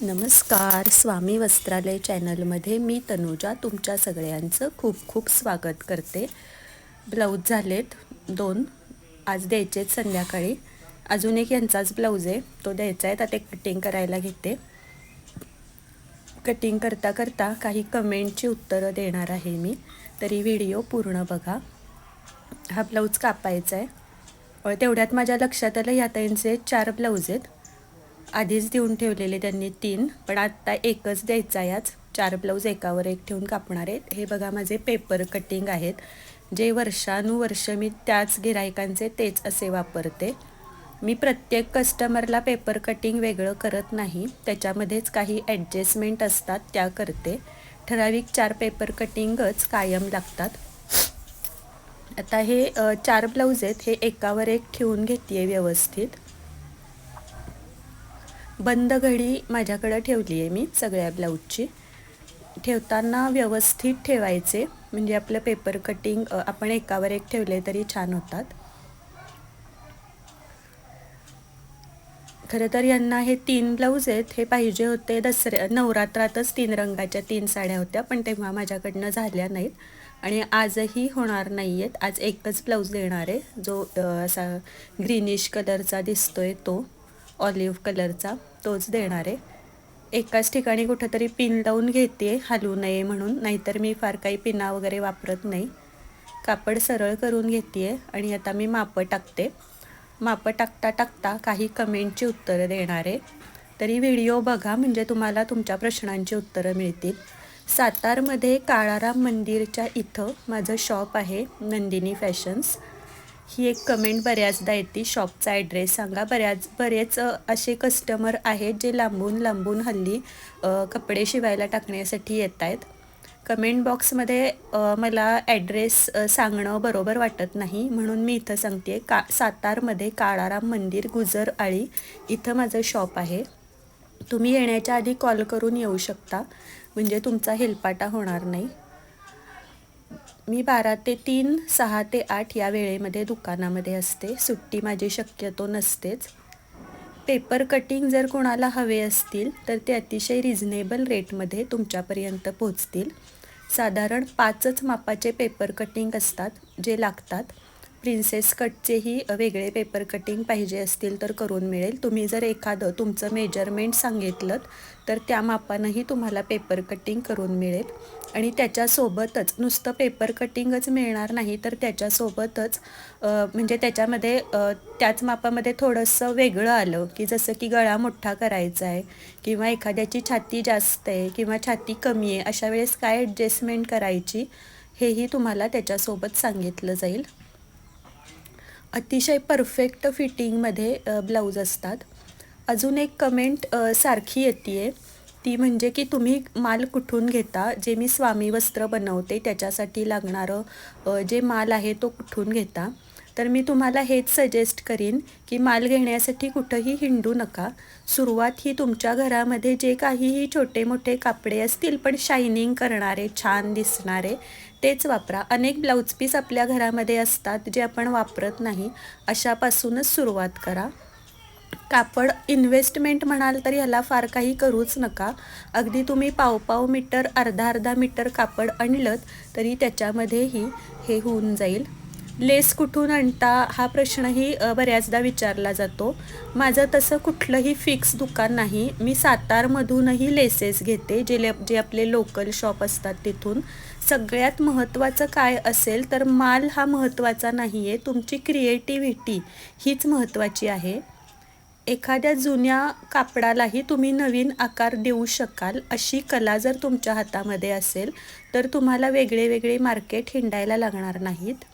नमस्कार. स्वामी वस्त्रालय चॅनलमध्ये मी तनुजा तुमच्या सगळ्यांचं खूप खूप स्वागत करते. ब्लाऊज झालेत दोन आज द्यायचे आहेत संध्याकाळी. अजून एक यांचाच ब्लाऊज आहे तो द्यायचा आहे आता ते कटिंग करायला घेते. कटिंग करता करता काही कमेंटची उत्तरं देणार आहे मी तरी व्हिडिओ पूर्ण बघा. हा ब्लाऊज कापायचा आहे. तेवढ्यात माझ्या लक्षात आलं ह्या ताईंचे चार ब्लाऊज आहेत. आधीच देऊन ठेवलेले त्यांनी तीन पण आत्ता एकच द्यायचा आहे चार ब्लाऊज एकावर एक ठेवून कापणार आहेत. हे बघा माझे पेपर कटिंग आहेत. जे वर्षानुवर्ष मी त्याच गिरायकांचे तेच असे वापरते. मी प्रत्येक कस्टमरला पेपर कटिंग वेगळं करत नाही. त्याच्यामध्येच काही ॲडजस्टमेंट असतात त्या करते. ठराविक चार पेपर कटिंगच कायम लागतात. आता हे चार ब्लाऊज आहेत. हे एकावर एक ठेवून घेते व्यवस्थित. बंद घडी माझ्याकडं ठेवली आहे मी सगळ्या ब्लाऊजची. ठेवताना व्यवस्थित ठेवायचे म्हणजे आपलं पेपर कटिंग आपण एकावर एक ठेवले तरी छान होतात. खरं तर यांना हे तीन ब्लाऊज आहेत हे पाहिजे होते दसऱ्या नवरात्रातच तीन रंगाच्या तीन साड्या होत्या पण तेव्हा माझ्याकडनं झाल्या नाहीत. आणि आजही होणार नाही आहेत आज एकच ब्लाऊज देणार आहे जो असा ग्रीनिश कलरचा दिसतोय तो ऑलिव्ह कलरचा तोच देणार आहे. एकाच ठिकाणी कुठंतरी पिन लावून घेते हलू नये म्हणून. नाहीतर मी फार काही पिना वगैरे वापरत नाही. कापड सरळ करून घेते आणि आता मी मापं टाकते. मापं टाकता टाकता काही कमेंटची उत्तरं देणार आहे. तरी व्हिडिओ बघा म्हणजे तुम्हाला तुमच्या प्रश्नांची उत्तरं मिळतील. सातारमध्ये काळाराम मंदिरच्या इथं माझं शॉप आहे नंदिनी फॅशन्स ही एक कमेंट बऱ्याचदा येते. शॉपचा ॲड्रेस सांगा. बऱ्याच बरेच असे कस्टमर आहेत जे लांबून लांबून हल्ली कपडे शिवायला टाकण्यासाठी येत आहेत. कमेंट बॉक्समध्ये मला ॲड्रेस सांगणं बरोबर वाटत नाही. म्हणून मी इथं सांगते. का सातारमध्ये काळाराम मंदिर गुजर आळी इथं माझं शॉप आहे. तुम्ही येण्याच्या आधी कॉल करून येऊ शकता. म्हणजे तुमचा हेलपाटा होणार नाही. मी बारा ते तीन सहा ते आठ या वेळेमध्ये दुकानामध्ये असते. सुट्टी माझी शक्यतो नसतेच. पेपर कटिंग जर कोणाला हवे असतील तर ते अतिशय रिझनेबल रेटमध्ये तुमच्यापर्यंत पोचतील साधारण पाचच मापाचे पेपर कटिंग असतात जे लागतात. प्रिन्सेस कटचेही वेगळे पेपर कटिंग पाहिजे असतील तर करून मिळेल. तुम्ही जर एखादं तुमचं मेजरमेंट सांगितलं तर त्या मापानंही तुम्हाला पेपर कटिंग करून मिळेल. आणि त्याच्यासोबतच नुसतं पेपर कटिंगच मिळणार नाही तर त्याच्यासोबतच म्हणजे त्याच्यामध्ये त्याच मापामध्ये थोडंसं वेगळं आलं की जसं की गळा मोठा करायचा आहे किंवा एखाद्याची छाती जास्त आहे किंवा छाती कमी आहे अशा वेळेस काय ॲडजस्टमेंट करायची हेही तुम्हाला त्याच्यासोबत सांगितलं जाईल. अतिशय परफेक्ट फिटिंगमध्ये ब्लाऊज असतात. अजून एक कमेंट सारखी येते आहे ती म्हणजे की तुम्ही माल कुठून घेता? जे मी स्वामी वस्त्र बनवते त्याच्यासाठी लागणारं जे माल आहे तो कुठून घेता? तर मी तुम्हाला हेच सजेस्ट करीन की माल घेण्यासाठी कुठंही हिंडू नका. सुरुवात ही तुमच्या घरामध्ये जे काहीही छोटे मोठे कापडे असतील पण शायनिंग करणारे छान दिसणारे तेच वापरा. अनेक ब्लाऊज पीस आपल्या घरामध्ये असतात जे आपण वापरत नाही. अशापासूनच सुरुवात करा. कापड इन्व्हेस्टमेंट म्हणाल तर ह्याला फार काही करूच नका. अगदी तुम्ही पावपाव मीटर अर्धा अर्धा मीटर कापड आणलं तरी त्याच्यामध्येही हे होऊन जाईल. लेस कुठून आणता हा प्रश्नही बऱ्याचदा विचारला जातो. माझं तसं कुठलंही फिक्स दुकान नाही. मी सातारमधूनही लेसेस घेते जे ले जे आपले लोकल शॉप असतात तिथून. सगळ्यात महत्त्वाचं काय असेल तर माल हा महत्त्वाचा नाही आहे तुमची क्रिएटिव्हिटी हीच महत्त्वाची आहे. एखाद्या जुन्या कापडालाही तुम्ही नवीन आकार देऊ शकाल. अशी कला जर तुमच्या हातामध्ये असेल तर तुम्हाला वेगळे वेगळे मार्केट हिंडायला लागणार नाहीत.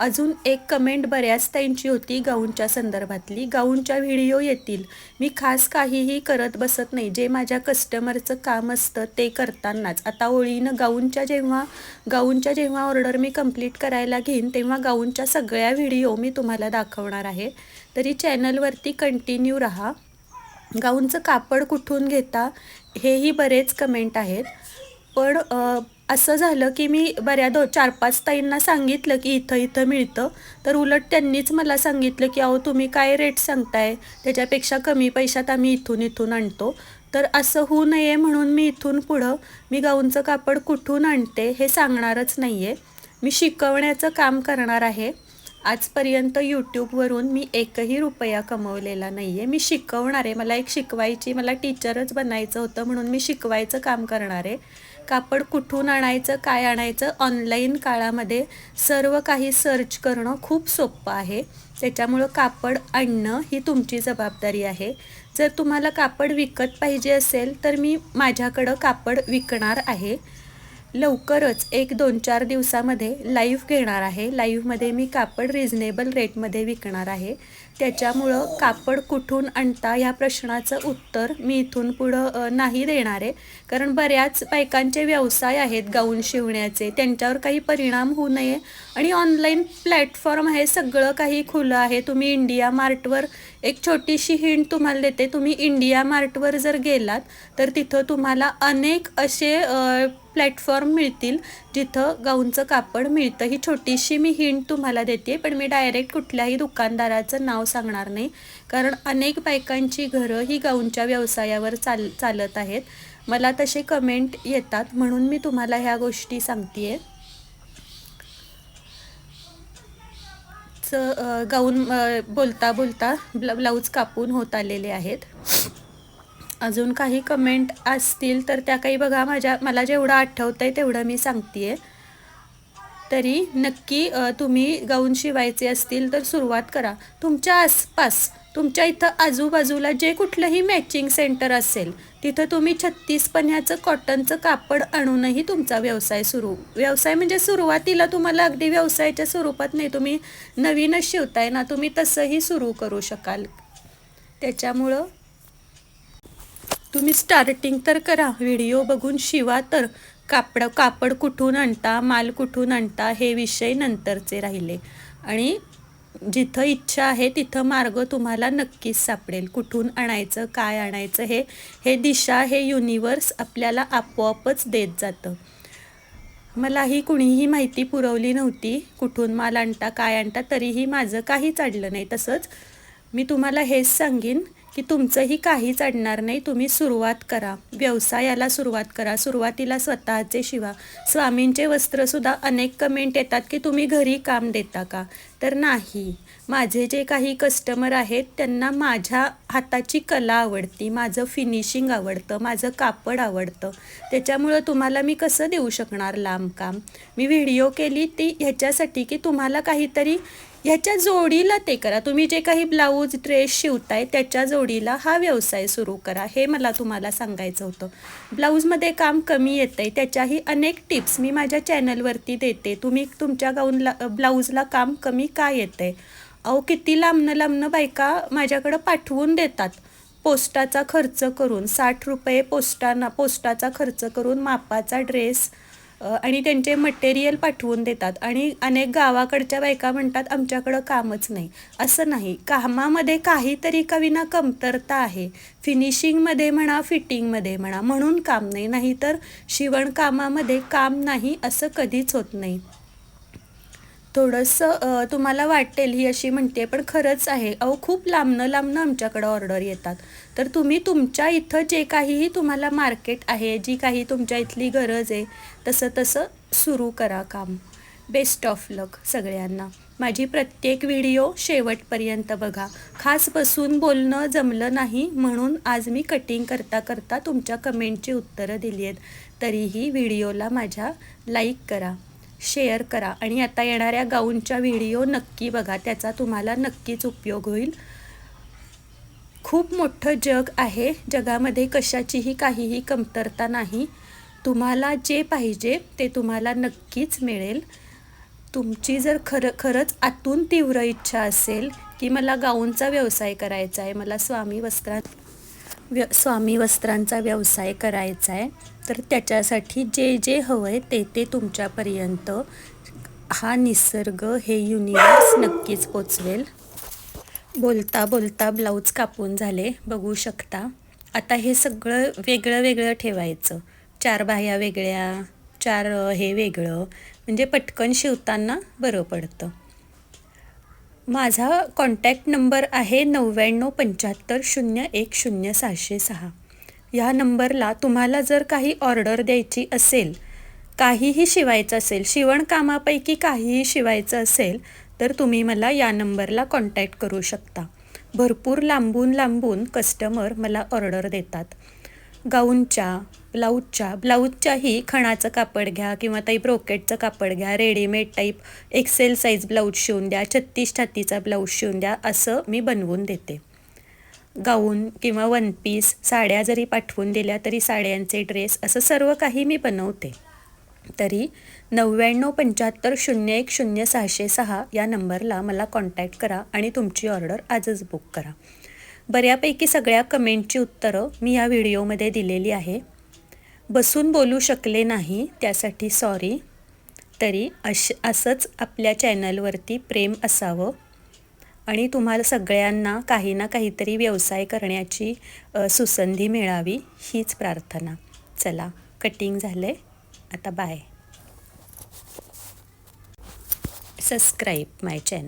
अजून एक कमेंट बऱ्याचताईंची होती गाऊनच्या संदर्भातली. गाऊनच्या व्हिडिओ येतील. मी खास काहीही करत बसत नाही. जे माझ्या कस्टमरचं काम असतं ते करतानाच. आता ओळीनं गाऊनच्या जेव्हा गाऊनच्या जेव्हा ऑर्डर मी कंप्लीट करायला घेईन तेव्हा गाऊनच्या सगळ्या व्हिडिओ मी तुम्हाला दाखवणार आहे. तरी चॅनलवरती कंटिन्यू राहा. गाऊनचं कापड कुठून घेता हेही बरेच कमेंट आहेत. पण असं झालं की मी बऱ्या दो चार पाच ताईंना सांगितलं की इथं इथं मिळतं. तर उलट त्यांनीच मला सांगितलं की अहो तुम्ही काय रेट सांगताय? त्याच्यापेक्षा कमी पैशात आम्ही इथून इथून आणतो. तर असं होऊ नये म्हणून मी इथून पुढं मी गाऊनचं कापड कुठून आणते हे सांगणारच नाही आहे मी शिकवण्याचं काम करणार आहे. आजपर्यंत यूट्यूबवरून मी एकही रुपया कमवलेला नाही आहे मी शिकवणार आहे मला एक शिकवायची मला टीचरच बनायचं होतं म्हणून मी शिकवायचं काम करणार. आहे कापड कुठून आणायचं काय आणायचं ऑनलाईन काळामध्ये सर्व काही सर्च करणं खूप सोपं आहे. त्याच्यामुळं कापड आणणं ही तुमची जबाबदारी आहे. जर तुम्हाला कापड विकत पाहिजे असेल तर मी माझ्याकडं कापड विकणार आहे. लवकरच एक दोन चार दिवसामध्ये लाईव्ह घेणार आहे. लाईव्हमध्ये मी कापड रिझनेबल रेटमध्ये विकणार आहे. त्याच्यामुळं कापड कुठून आणता ह्या प्रश्नाचं उत्तर मी इथून पुढं नाही देणार आहे. कारण बऱ्याच बायकांचे व्यवसाय आहेत गाऊन शिवण्याचे. त्यांच्यावर काही परिणाम होऊ नये. आणि ऑनलाईन प्लॅटफॉर्म आहे सगळं काही खुलं आहे. तुम्ही इंडिया मार्टवर एक छोटीशी हिंट तुम्हाला देते. तुम्ही इंडिया मार्टवर जर गेलात तर तिथं तुम्हाला अनेक असे प्लॅटफॉर्म मिळतील जिथं गाऊनचं कापड मिळतं. ही छोटीशी मी हिंट तुम्हाला देते पण मी डायरेक्ट कुठल्याही दुकानदाराचं नाव सांगणार नाही. कारण अनेक बायकांची घरं ही गाऊनच्या व्यवसायावर चाल चालत आहेत. मला तसे कमेंट येतात म्हणून मी तुम्हाला ह्या गोष्टी सांगते आहे च गाऊन बोलता बोलता ब्ला ब्लाऊज कापून होत आलेले आहेत. अजून काही कमेंट असतील तर त्या काही बघा. माझ्या मला जेवढं आठवतं आहे तेवढं मी सांगते आहे तरी नक्की तुम्ही गाऊन शिवायचे असतील तर सुरुवात करा. तुमच्या आसपास तुमच्या इथं आजूबाजूला जे कुठलंही मॅचिंग सेंटर असेल तिथं तुम्ही छत्तीस पन्ह्याचं कॉटनचं कापड आणूनही तुमचा व्यवसाय सुरू. व्यवसाय म्हणजे सुरुवातीला तुम्हाला अगदी व्यवसायाच्या स्वरूपात नाही तुम्ही नवीनच शिवताय ना तुम्ही तसंही सुरू करू शकाल. त्याच्यामुळं तुम्ही स्टार्टिंग तर करा व्हिडिओ बघून शिवा तर. कापड कापड कुठून आणता माल कुठून आणता हे विषय नंतरचे राहिले. आणि जिथं इच्छा आहे तिथं मार्ग तुम्हाला नक्कीच सापडेल. कुठून आणायचं काय आणायचं हे हे दिशा हे युनिवर्स आपल्याला आपोआपच देत जातं. मलाही कुणीही माहिती पुरवली नव्हती कुठून माल आणता काय आणता तरीही माझं काहीच अडलं नाही. तसंच मी तुम्हाला हेच सांगेन की तुमचंही काहीच अडणार नाही तुम्ही सुरुवात करा. व्यवसायाला सुरुवात करा. सुरुवातीला स्वतःचे शिवा. स्वामींचे वस्त्रसुद्धा अनेक कमेंट येतात की तुम्ही घरी काम देता का? तर नाही. माझे जे काही कस्टमर आहेत त्यांना माझ्या हाताची कला आवडती माझं फिनिशिंग आवडतं माझं कापड आवडतं. त्याच्यामुळं तुम्हाला मी कसं देऊ शकणार लांब काम? मी व्हिडिओ केली ती ह्याच्यासाठी की तुम्हाला काहीतरी ह्याच्या जोडीला ते करा. तुम्ही जे काही ब्लाऊज ड्रेस शिवताय त्याच्या जोडीला हा व्यवसाय सुरू करा. हे मला तुम्हाला सांगायचं होतं. ब्लाऊजमध्ये काम कमी येतं आहे त्याच्याही अनेक टिप्स मी माझ्या चॅनलवरती देते. तुम्ही तुमच्या गाऊनला ब्लाऊजला काम कमी का येतं आहे अहो किती लांबनं लांबनं बायका माझ्याकडं पाठवून देतात. पोस्टाचा खर्च करून साठ रुपये पोस्टाना पोस्टाचा खर्च करून मापाचा ड्रेस आणि त्यांचे मटेरियल पाठवून देतात. आणि अनेक गावाकडच्या बायका म्हणतात आमच्याकडं कामच नाही. असं नाही. कामामध्ये काहीतरी कविना कमतरता आहे. फिनिशिंगमध्ये म्हणा फिटिंगमध्ये म्हणा म्हणून काम नाही. नाहीतर शिवणकामामध्ये काम नाही असं कधीच होत नाही. थोडंसं तुम्हाला वाटेल ही अशी म्हणते पण खरंच आहे. अहो खूप लांबनं लांबनं आमच्याकडं ऑर्डर येतात. तर तुम्ही तुमच्या इथं जे काहीही तुम्हाला मार्केट आहे जी काही तुमच्या इथली गरज आहे तसं तसं सुरू करा काम. बेस्ट ऑफ लक सगळ्यांना. माझी प्रत्येक व्हिडिओ शेवटपर्यंत बघा. खास बसून बोलणं जमलं नाही म्हणून आज मी कटिंग करता करता तुमच्या कमेंटची उत्तरं दिली आहेत तरीही व्हिडिओला माझ्या लाईक करा. शेअर करा. आणि आता येणाऱ्या गाऊनच्या व्हिडिओ नक्की बघा. त्याचा तुम्हाला नक्कीच उपयोग होईल. खूप मोठं जग आहे. जगामध्ये कशाचीही काहीही कमतरता नाही. तुम्हाला जे पाहिजे ते तुम्हाला नक्कीच मिळेल. तुमची जर खरं खरंच आतून तीव्र इच्छा असेल की मला गाऊनचा व्यवसाय करायचा आहे मला स्वामी वस्त्रां व्य स्वामी वस्त्रांचा व्यवसाय करायचा आहे तर त्याच्यासाठी जे जे हवं आहे ते ते तुमच्यापर्यंत हा निसर्ग हे युनिवर्स नक्कीच पोचवेल. बोलता बोलता ब्लाऊज कापून झाले बघू शकता. आता हे सगळं वेगळं वेगळं ठेवायचं. चार बाह्या वेगळ्या चार हे वेगळं. म्हणजे पटकन शिवताना बरं पडतं. माझा कॉन्टॅक्ट नंबर आहे नव्याण्णव पंच्याहत्तर शून्य एक शून्य सहाशे सहा. ह्या नंबरला तुम्हाला जर काही ऑर्डर द्यायची असेल काहीही शिवायचं असेल शिवणकामापैकी काहीही शिवायचं असेल तर तुम्ही मला या नंबरला कॉन्टॅक्ट करू शकता. भरपूर लांबून लांबून कस्टमर मला ऑर्डर देतात. गाऊनच्या ब्लाऊजच्या ब्लाऊजच्याही खणाचं कापड घ्या किंवा ताई ब्रोकेटचं कापड घ्या readymade type XL size blouse शिवून द्या छत्तीस छातीचा ब्लाऊज शिवून द्या असं मी बनवून देते. गाऊन किंवा वन पीस साड्या जरी पाठवून दिल्या तरी साड्यांचे ड्रेस असं सर्व काही मी बनवते. तरी नव्याण्णव पंच्याहत्तर शून्य एक शून्य सहाशे सहा या नंबरला मला कॉन्टॅक्ट करा आणि तुमची ऑर्डर आजच बुक करा. बऱ्यापैकी सगळ्या कमेंटची उत्तरं मी या व्हिडिओमध्ये दिलेली आहे. बसून बोलू शकले नाही त्यासाठी सॉरी तरी अश असंच आपल्या चॅनलवरती प्रेम असावं. आणि तुम्हाला सगळ्यांना काही ना काहीतरी व्यवसाय करण्याची सुसंधी मिळावी हीच प्रार्थना. चला कटिंग झाले आता बाय सबस्क्राईब माय चॅनल